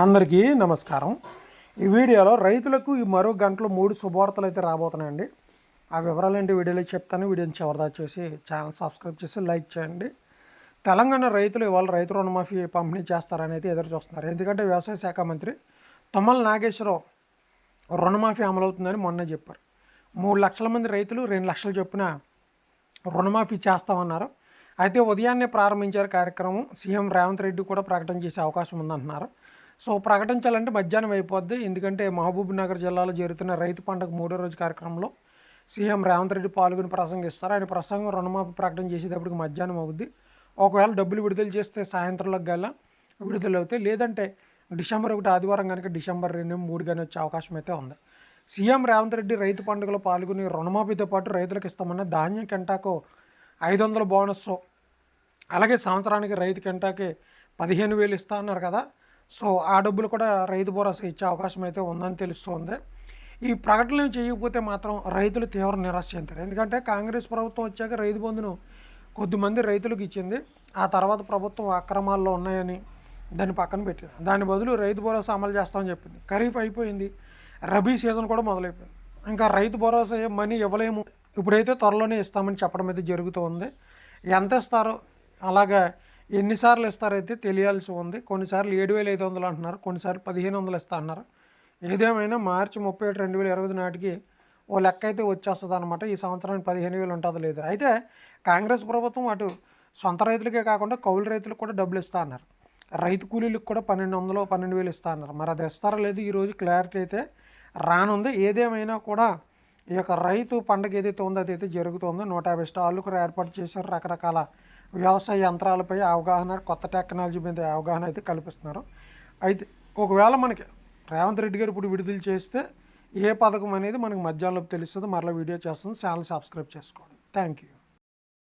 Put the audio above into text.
అందరికీ నమస్కారం. ఈ వీడియోలో రైతులకు ఈ మరో గంటలో మూడు శుభవార్తలు అయితే రాబోతున్నాయండి. ఆ వివరాలు ఏంటి వీడియోలో చెప్తాను. వీడియోని చివరిదా చూసి ఛానల్ సబ్స్క్రైబ్ చేసి లైక్ చేయండి. తెలంగాణ రైతులు ఇవాళ రైతు రుణమాఫీ పంపిణీ చేస్తారనేది ఎదురు చూస్తున్నారు. ఎందుకంటే వ్యవసాయ శాఖ మంత్రి తుమ్మల నాగేశ్వరరావు రుణమాఫీ అమలవుతుందని మొన్న చెప్పారు. మూడు లక్షల మంది రైతులు రెండు లక్షలు చొప్పున రుణమాఫీ చేస్తామన్నారు. అయితే ఉదయాన్నే ప్రారంభించారు కార్యక్రమం. సీఎం రేవంత్ రెడ్డి కూడా ప్రకటన చేసే అవకాశం ఉందంటున్నారు. సో ప్రకటించాలంటే మధ్యాహ్నం అయిపోద్ది. ఎందుకంటే మహబూబ్ నగర్ జిల్లాలో జరుగుతున్న రైతు పండుగ మూడో రోజు కార్యక్రమంలో సీఎం రేవంత్ రెడ్డి పాల్గొని ప్రసంగిస్తారు. ఆయన ప్రసంగం రుణమాఫీ ప్రకటన చేసేటప్పటికి మధ్యాహ్నం అవుద్ది. ఒకవేళ డబ్బులు విడుదల చేస్తే సాయంత్రంలోకి గల విడుదల అవుతాయి. లేదంటే డిసెంబర్ ఒకటి ఆదివారం కనుక డిసెంబర్ రెండు మూడు కానీ వచ్చే అవకాశం అయితే ఉంది. సీఎం రేవంత్ రెడ్డి రైతు పండుగలో పాల్గొని రుణమాఫీతో పాటు రైతులకు ఇస్తామన్న ధాన్యం కెంటాకు ఐదు వందల బోనస్. అలాగే సంవత్సరానికి రైతు కెంటాకి పదిహేను వేలు ఇస్తా అన్నారు కదా. సో ఆ డబ్బులు కూడా రైతు భరోసా ఇచ్చే అవకాశం అయితే ఉందని తెలుస్తుంది. ఈ ప్రకటనలు చేయకపోతే మాత్రం రైతులు తీవ్ర నిరాశ చెందారు ఎందుకంటే కాంగ్రెస్ ప్రభుత్వం వచ్చాక రైతు బంధును కొద్దిమంది రైతులకు ఇచ్చింది. ఆ తర్వాత ప్రభుత్వం అక్రమాల్లో ఉన్నాయని దాన్ని పక్కన పెట్టారు దాని బదులు రైతు భరోసా అమలు చేస్తామని చెప్పింది. ఖరీఫ్ అయిపోయింది. రబీ సీజన్ కూడా మొదలైపోయింది. ఇంకా రైతు భరోసా మనీ ఇవ్వలేము. ఇప్పుడైతే త్వరలోనే ఇస్తామని చెప్పడం అయితే జరుగుతూ ఉంది ఎంత ఇస్తారో అలాగా ఎన్నిసార్లు ఇస్తారైతే తెలియాల్సి ఉంది. కొన్నిసార్లు ఏడు వేల ఐదు వందలు అంటున్నారు. కొన్నిసార్లు పదిహేను వందలు ఇస్తా అన్నారు. ఏదేమైనా మార్చి ముప్పై ఒకటి రెండు వేల ఇరవై నాటికి ఓ లెక్క అయితే వచ్చేస్తుంది అనమాట ఈ సంవత్సరానికి పదిహేను వేలు ఉంటుందో లేదు అయితే కాంగ్రెస్ ప్రభుత్వం అటు సొంత రైతులకే కాకుండా కౌలు రైతులకు కూడా డబ్బులు ఇస్తా అన్నారు. రైతు కూలీలకు కూడా పన్నెండు వందలు పన్నెండు వేలు ఇస్తా అన్నారు. మరి అది ఇస్తారో లేదు ఈరోజు క్లారిటీ అయితే రానుంది. ఏదేమైనా కూడా ఈ యొక్క రైతు పండుగ ఏదైతే ఉందో అదైతే జరుగుతుందో. నూట యాభై స్టాళ్ళు కూడా ఏర్పాటు చేశారు. రకరకాల వ్యవసాయ యంత్రాలపై అవగాహన కొత్త టెక్నాలజీ మీద అవగాహన అయితే కల్పిస్తున్నారు. అయితే ఒకవేళ మనకి రేవంత్ రెడ్డి గారు ఇప్పుడు విడుదల చేస్తే ఏ పథకం అనేది మనకి మధ్యాహ్నంలో తెలుస్తుంది. మరలా వీడియో చేస్తుంది ఛానల్ సబ్స్క్రైబ్ చేసుకోండి. Thank you